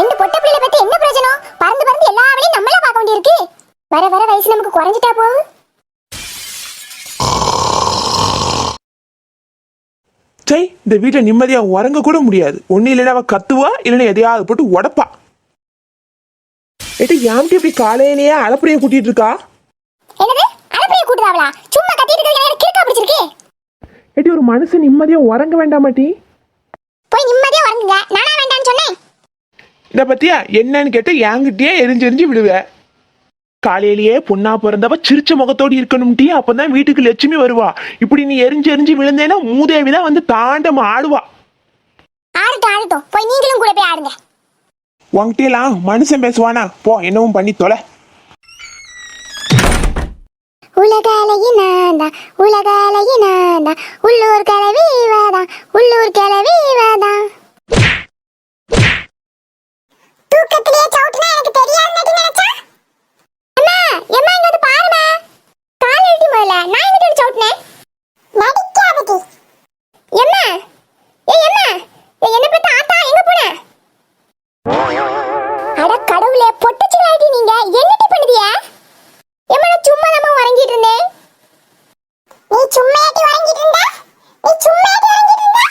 ரெண்டு பொட்டை பிள்ளைல பத்தி என்ன பிரயோஜனம்? பறந்து பறந்து எல்லா வேலையும் நம்மளே பார்க்க வேண்டியிருக்கு. வர வர வயசு நமக்கு குறைஞ்சிட்டா போகுது சை இந்த வீட்டில் நிம்மதியா உறங்க கூட முடியாது. ஒன்னும் இல்லைன்னா அவ கத்துவா இல்லைன்னா எதையாவது போட்டு உடப்பா. ஏட்டி யாம்டி இப்படி காலையிலேயே அலப்பறையை கூட்டிட்டு இருக்கா? என்னது? அனுப்பிய கூட்டுறாவளா? சும்மா கத்திட்டு இருக்கிறது எனக்கு கிறுக்கா பிடிச்சிருக்கு. ஏட்டி ஒரு மனுஷன் நிம்மதியா உறங்க வேண்டாமாட்டி போய் நிம்மதியா உறங்குங்க. இத பத்தியா என்னன்னு கேட்ட என்கிட்டயே எரிஞ்சு எரிஞ்சு விடுவ. காலையிலேயே பொண்ணா பிறந்தவ சிரிச்ச முகத்தோடு இருக்கணும்டி அப்பதான் வீட்டுக்கு லட்சுமி வருவா. இப்படி நீ எரிஞ்சு எரிஞ்சு விழுந்தேன்னா மூதேவி தான் வந்து தாண்டம் ஆடுவா. ஆடட்டும் ஆடட்டும். போய் நீங்களும் கூட போய் ஆடுங்க. உங்ககிட்டலாம் மனுஷன் பேசுவானா? போ என்னவும் பண்ணி தொலை. உலகாலையும் நான்தான் உலகாலையும் நான்தான் உள்ளூர் கிளவி வாதான் உள்ளூர் கிளவி வாதான் தூக்கத்திலேயே சவுட்டுனா எனக்கு தெரியாது நினைச்சா அம்மா எம்மா இங்க வந்து பாருமா கால் எழுதி முதல்ல நான் எங்கிட்ட வந்து சவுட்டுனேன் நடிக்காதடி எம்மா ஏய் எம்மா ஏய், என்ன பத்தி ஆத்தா எங்க போன அட கடவுளே பொட்டச்சிலாடி நீங்க என்னடி பண்ணுதியா ஏம்மா நான் சும்மா தான் உறங்கிட்டு இருந்தேன் நீ சும்மா ஏட்டி உறங்கிட்டு இருந்தா நீ சும்மா ஏட்டி உறங்கிட்டு இருந்தா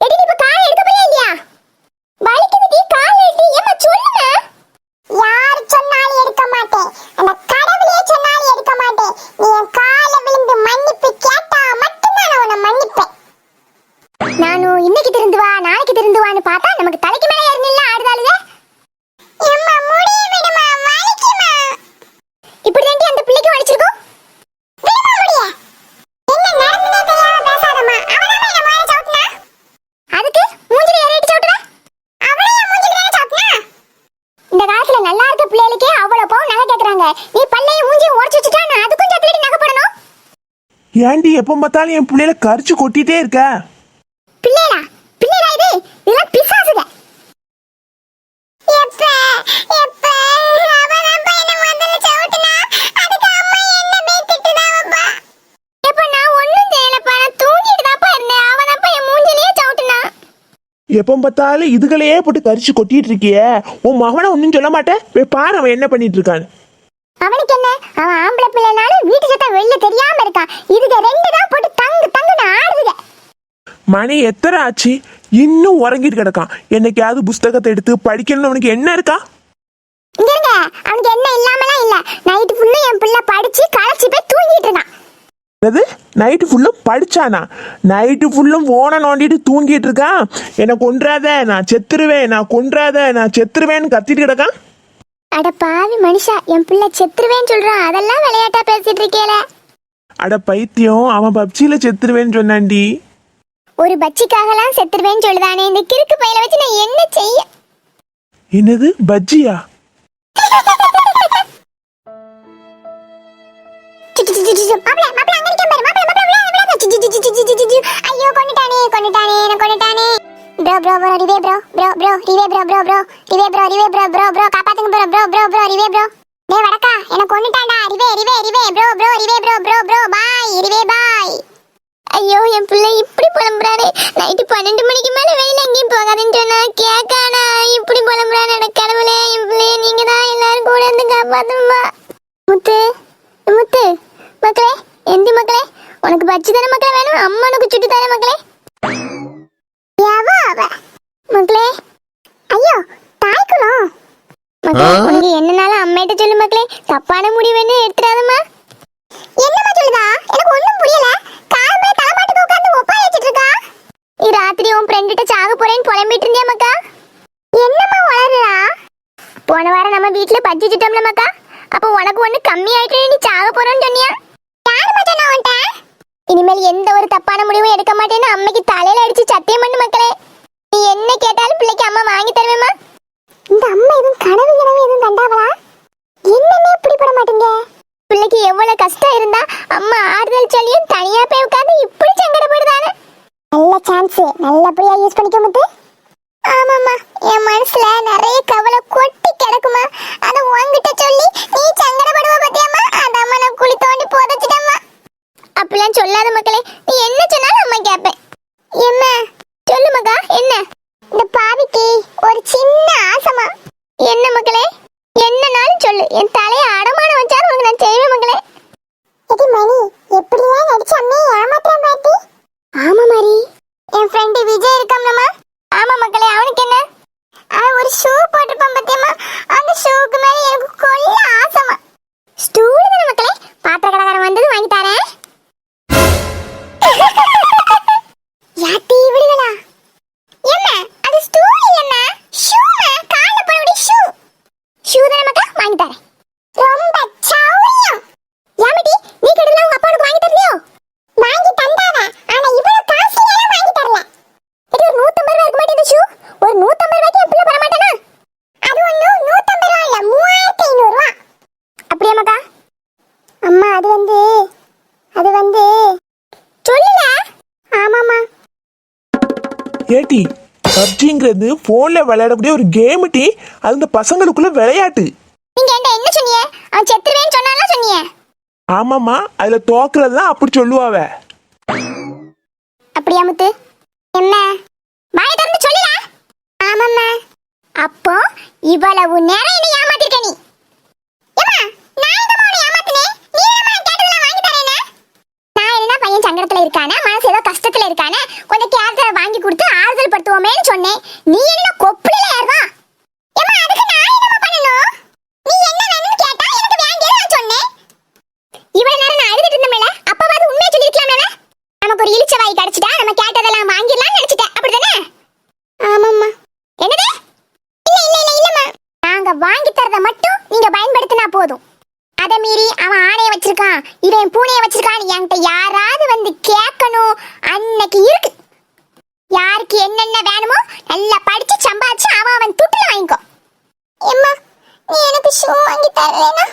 எடி நீ இப்ப கால் எடுக்க போறியா இல்லையா வலிக்குதுடி கால் எடுத்து ஏம்மா சொல்லுமா யார் சொன்னாலும் எடுக்க மாட்டேன் அந்த கடவுளே சொன்னாலும் எடுக்க மாட்டேன் நீ என் கால விழுந்து மன்னிப்பு கேட்டா மட்டும்தான் நான் உன்னை மன்னிப்பேன் நானும் இன்னைக்கு திருந்து வா நாளைக்கு திருந்து வான்னு பார்த்தா நமக்கு தலைக்கு மேல ஏறினில்ல ஆடுதாளுங்க எம்மா முடிய விடுமா வலிக்குமா இப்படி தாண்டி அந்த பிள்ளைக்கு வலிச்சிருக்கும் விடுமா முடிய என்ன நடந்ததே தெரியாம பேசாதம்மா அவனாம என்ன மேல சவுட்டுனா அதுக்கு மூஞ்சில ஏறிட்டு சவுட்டுற அவளே என் மூஞ்சில தானே சவுட்டுனா இந்த காலத்துல நல்லா இருக்க பிள்ளைகளுக்கே அவ்வளவு பவுன் நகை கேக்குறாங்க நீ பல்லையும் மூஞ்சியும் உடச்சு வச்சுட்டா நான் அதுக்கும் சேர்த்து நகை போடணும்? ஏன்டி எப்ப பார்த்தாலும் என் பிள்ளையில கரிச்சு கொட்டிட்டே இருக்க? பிள்ளைடா பிள்ளைடா இது. இதெல்லாம் பிசாசுக எப்ப எப்ப? எப்ப பார்த்தாலும் இதுகளையே போட்டு கரிச்சு கொட்டிட்டு இருக்கியே. உன் மகனை ஒன்றும் சொல்ல மாட்டேன். போய் பாரு அவன் என்ன பண்ணிட்டு இருக்கான்னு. அவனுக்கு என்ன? அவன் ஆம்பளை பிள்ளைனாலும் வீட்டு சத்தம் வெளில தெரியாம இருக்கான் இதுக ரெண்டு தான் போட்டு தங்கு தங்குன்னு ஆடுதுக. மணி எத்தனை ஆச்சு? இன்னும் உறங்கிட்டு கிடக்கான். என்னைக்காவது புஸ்தகத்தை எடுத்து படிக்கணும்னு அவனுக்கு என்ன இருக்கா? இங்க அவனுக்கு என்ன இல்லாமலாம் இல்ல. நைட்டு ஃபுல்லும் என் பிள்ளை படிச்சு களைச்சு போய் தூங்கிட்டு இருந்தான். அதாவது நைட்டு ஃபுல்லும் படிச்சானா? நைட்டு ஃபுல்லும் போனை நோண்டிட்டு தூங்கிட்டு இருக்கான்? என்னை கொன்றாத நான் செத்துருவேன் நான் கொன்றாத நான் செத்துருவேன்னு கத்திட்டு கிடக்கான்? அட பாவி மனுஷா என் பிள்ளை செத்துருவேன்னு சொல்றான் அதெல்லாம் விளையாட்டா பேசிட்டு இருக்கேல அட பைத்தியம் அவன் பப்ஜியில செத்துருவேன்னு சொன்னான்டி ஒரு பச்சிக்காகலாம் செத்துருவேன்னு சொல்லுதானே இந்த கிறுக்கு பையில வச்சு நான் என்ன செய்ய என்னது பஜ்ஜியா. ஐயோ கொண்டுட்டானே கொண்டுட்டானே என்ன கொண்டுட்டானே ப்ரோ ப்ரோ ப்ரோ ரிவே ப்ரோ ப்ரோ ப்ரோ ரிவே ப்ரோ ப்ரோ ப்ரோ ரிவே ப்ரோ ரிவே ப்ரோ ப்ரோ ப்ரோ காப்பாத்துங்க ப்ரோ ப்ரோ ப்ரோ ப்ரோ ரிவே ப்ரோ டேய் வடக்கா என்ன கொண்டுட்டான்டா ரிவே ரிவே ரிவே ப்ரோ ப்ரோ ரிவே ப்ரோ ப்ரோ ப்ரோ பாய் ரிவே பாய் ஐயோ என் பிள்ளை இப்படி புலம்புறானே. நைட்டு பன்னெண்டு மணிக்கு மேல வெயில் எங்கேயும் போகாதுன்னு சொன்னா கேக்கானா? இப்படி புலம்புறானே. எனக்கு கடவுளே என் பிள்ளைய நீங்க தான் எல்லாரும் கூட இருந்து காப்பாத்தணுமா? முத்து முத்து மக்களே எந்தி மக்களே உனக்கு பச்சி தானே மக்களே வேணும்? அம்மனுக்கு சுட்டு தானே மக்களே? அவ மக்களே ஐயோ தாய்க்குளம் மக்களே உனக்கு என்னனாலும் அம்மையிட்ட சொல்லு மக்களே தப்பான முடிவுன்னு எடுத்துடாதம்மா. என்னம்மா சொல்லுதா? எனக்கு ஒண்ணும் புரியல. காலமே தலைமாட்டுக்கு உட்கார்ந்து ஒப்பாரி வச்சிட்டு இருக்கா நீ ராத்திரி உன் ஃப்ரெண்டுகிட்ட சாக போறேன்னு புலம்பிட்டு இருந்தியா மக்கா? என்னம்மா வளருறா? போன வாரம் நம்ம வீட்ல பஜ்ஜி சுட்டோம்ல மக்கா. அப்ப உனக்கு ஒண்ணு கம்மி ஆயிட்டு நீ சாக போறேன்னு சொன்னியா? யாரு மச்சான் நான் உன்ட்ட? இனிமேல் எந்த ஒரு தப்பான முடிவும் எடுக்க மாட்டேன்னு அம்மைக்கு தலையில அடிச்சு சத்தியம் பண்ணு மக்களே. நீ என்ன கேட்டாலும் பிள்ளைக்கு அம்மா வாங்கி தருவேமா இந்த அம்மா எதுவும் கனவு கனவு எதுவும் கண்டாவளா? என்னன்னே இப்படி பட மாட்டீங்க? பிள்ளைக்கு எவ்வளவு கஷ்டம் இருந்தா அம்மா ஆறுதல் சொல்லியும் தனியா போய் உட்கார்ந்து இப்படி சங்கடப்படுதானே நல்ல சான்ஸ் நல்லபடியா யூஸ் பண்ணிக்க முத்து. ஆமாம்மா என் மனசுல நிறைய கவலை கொட்டி கிடக்குமா அத உன்கிட்ட சொல்லி நீ சங்கடப்படுவ பத்தியம்மா? அதாம்மா நான் குழி தோண்டி புதைச்சிட்டம்மா. அப்படிலாம் சொல்லாத மக்களே நீ என்ன சொன்னாலும் அம்மா கேட்பேன். என்ன? என்ன? இந்த பாவிக்கு ஒரு சின்ன ஆசமா என்ன மக்களே என்னனாலும் சொல்லு. என் தலைய அடமான வச்சாலும் உனக்கு நான் செய்வேன் மக்களே இது மணி எப்படிலாம் நடிச்சு அம்மையை ஏமாத்துறேன் பாட்டி? ஆமா மாரி. என் ஃப்ரெண்டு விஜய் இருக்காம்லமா அது வந்து அது வந்து சொல்லுல. ஆமாமா ஏட்டி பப்ஜிங்கிறது போன்ல விளையாடக்கூடிய ஒரு கேம் டி. அது இந்த பசங்களுக்குள்ள விளையாட்டு. நீங்க என்கிட்ட என்ன சொன்னீங்க? அவன் செத்துருவேன்னு சொன்னாலும் சொன்னீங்க? ஆமாம்மா அதுல தோக்குறதுதான் அப்படி சொல்லுவாவ. அப்படியா முத்து? என்ன? வாய திறந்து சொல்லுல ஆமாம்மா. அப்போ இவ்வளவு நேரம் என்ன ஏமாத்தி இருக்கானே கொஞ்சம் கேரக்டரை வாங்கி கொடுத்து ஆறுதல் படுத்துவோமேன்னு சொன்னேன். நீ என்ன கொப்புல ஏறுவா ஏம்மா அதுக்கு நான் என்னம்மா பண்ணணும்? நீ என்ன வேணும்னு கேட்டா எனக்கு வேண்டியதை நான் சொன்னேன். இவ்வளவு நேரம் நான் அழுதுட்டு இருந்தேன்ல அப்பவாது உண்மையை சொல்லிருக்கலாம்ல நமக்கு ஒரு இழிச்ச வாய் கிடைச்சிட்டா நம்ம கேட்டதெல்லாம் வாங்கிடலாம்னு நினைச்சிட்டேன். அப்படிதானே? ஆமாம்மா. என்னது? இல்ல இல்ல இல்ல இல்லம்மா. நாங்க வாங்கி தரத மட்டும் நீங்க பயன்படுத்தினா போதும். அத மீறி அவன் ஆணைய வச்சிருக்கான் இவன் பூனைய வச்சிருக்கான் என்கிட்ட யாராவது வந்து கேட்கணும் அன்னைக்கு இருக்கு. யாருக்கு என்னென்ன வேணுமோ நல்லா படிச்சு சம்பாதிச்சு அவன் அவன் துட்டுல வாங்கிக்கோ. எம்மா நீ எனக்கு ஷூ வாங்கி தரலனா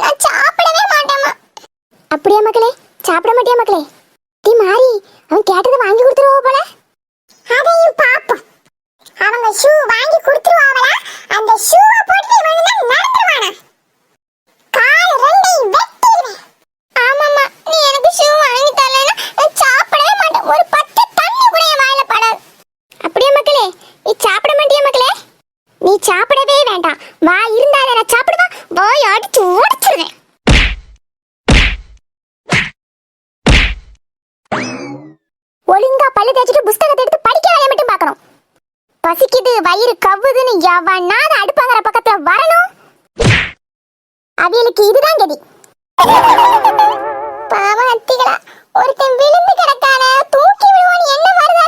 நான் சாப்பிடவே மாட்டேம்மா. அப்படியே மக்களே சாப்பிட மாட்டியா மக்களே டி மாறி அவன் கேட்டதை வாங்கி கொடுத்துருவோ போல. அதையும் பாப்போம் அவங்க ஷூ வாங்கி கொடுத்துருவாங்களா அந்த ஷூவை போட்டு இவனுங்க நடந்துருவானா கால் ரெண்டையும் வெட்டிடுவேன். ஆமாம்மா நீ எனக்கு ஷூ வாங்கி தரலைன்னா ஒரு பத்து தண்ணி கூட என் வாயில படாது. அப்படியே மக்களே? நீ சாப்பிட மாட்டியா மக்களே? நீ சாப்பிடவே வேண்டாம். வா இருந்தா நான் சாப்பிடுவேன் போய் அடிச்சு ஓடிச்சிருவேன் ஒழுங்கா பல்லு தேய்ச்சிட்டு புஸ்தகத்தை எடுத்து படிக்க வேலையை மட்டும் பார்க்கணும். பசிக்குது வயிறு கவ்வுதுன்னு எவனாவது அடுப்பாங்கிற பக்கத்துல வரணும். அவியலுக்கு இதுதான் கதி. பாவம் அத்திகளா. ஒருத்தன் விழுந்து கிடக்கான? தூக்கி விடுவோன்னு என்ன மருதாலிட்டு